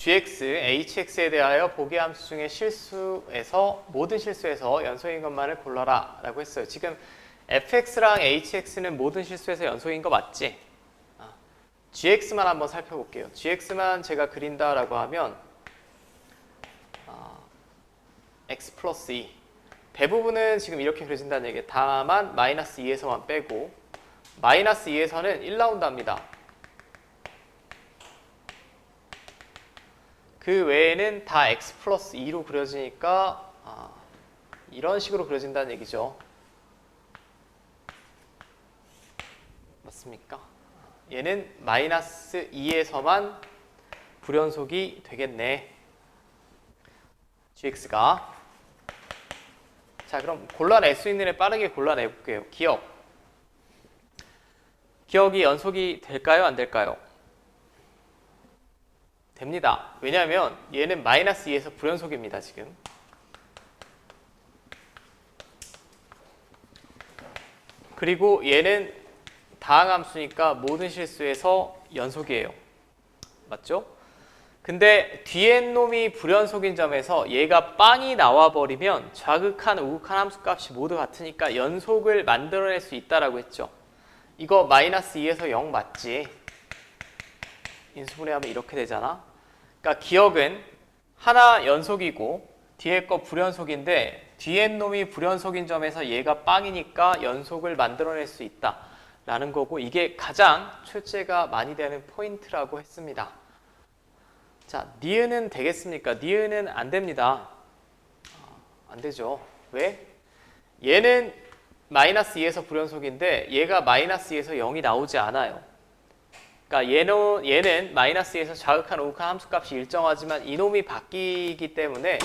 gx, hx에 대하여 보기 함수 중에 실수에서 모든 실수에서 연속인 것만을 골라라 라고 했어요. 지금 fx랑 hx는 모든 실수에서 연속인 거 맞지? 아, gx만 한번 살펴볼게요. gx만 제가 그린다 라고 하면 아, x 플러스 2 대부분은 지금 이렇게 그려진다는 얘기예요. 다만 마이너스 2에서만 빼고 마이너스 2에서는 1 나온답니다. 그 외에는 다 x 플러스 2로 그려지니까 아, 이런 식으로 그려진다는 얘기죠. 맞습니까? 얘는 마이너스 2에서만 불연속이 되겠네. gx가 자 그럼 골라낼 수 있는 애 빠르게 골라내볼게요. 기억 기억이 연속이 될까요? 안 될까요? 됩니다. 왜냐하면 얘는 마이너스 2에서 불연속입니다. 지금. 그리고 얘는 다항함수니까 모든 실수에서 연속이에요. 맞죠? 근데 뒤엔 놈이 불연속인 점에서 얘가 빵이 나와버리면 좌극한 우극한 함수값이 모두 같으니까 연속을 만들어낼 수 있다라고 했죠. 이거 마이너스 2에서 0 맞지? 인수분해하면 이렇게 되잖아. 그러니까 기억은 하나 연속이고 뒤에 거 불연속인데 뒤엔 놈이 불연속인 점에서 얘가 빵이니까 연속을 만들어낼 수 있다 라는 거고 이게 가장 출제가 많이 되는 포인트라고 했습니다. 자, 니은은 되겠습니까? 니은은 안 됩니다. 아, 안 되죠. 왜? 얘는 마이너스 2에서 불연속인데 얘가 마이너스 2에서 0이 나오지 않아요. 그러니까 얘는, 얘는 마이너스 2에서 자극한 우극한 함수값이 일정하지만 이놈이 바뀌기 때문에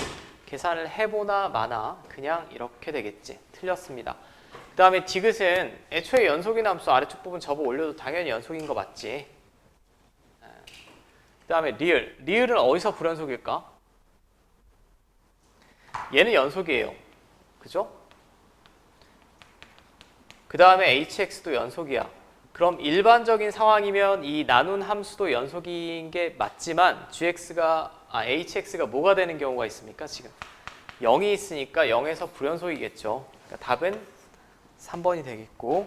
계산을 해보나 마나 그냥 이렇게 되겠지. 틀렸습니다. 그 다음에 디귿은 애초에 연속인 함수 아래쪽 부분 접어 올려도 당연히 연속인 거 맞지. 그 다음에 리을. 리을은 어디서 불연속일까? 얘는 연속이에요. 그죠? 그 다음에 hx도 연속이야. 그럼 일반적인 상황이면 이 나눈 함수도 연속인 게 맞지만 gx가 아 hx가 뭐가 되는 경우가 있습니까? 지금 0이 있으니까 0에서 불연속이겠죠. 그러니까 답은 3번이 되겠고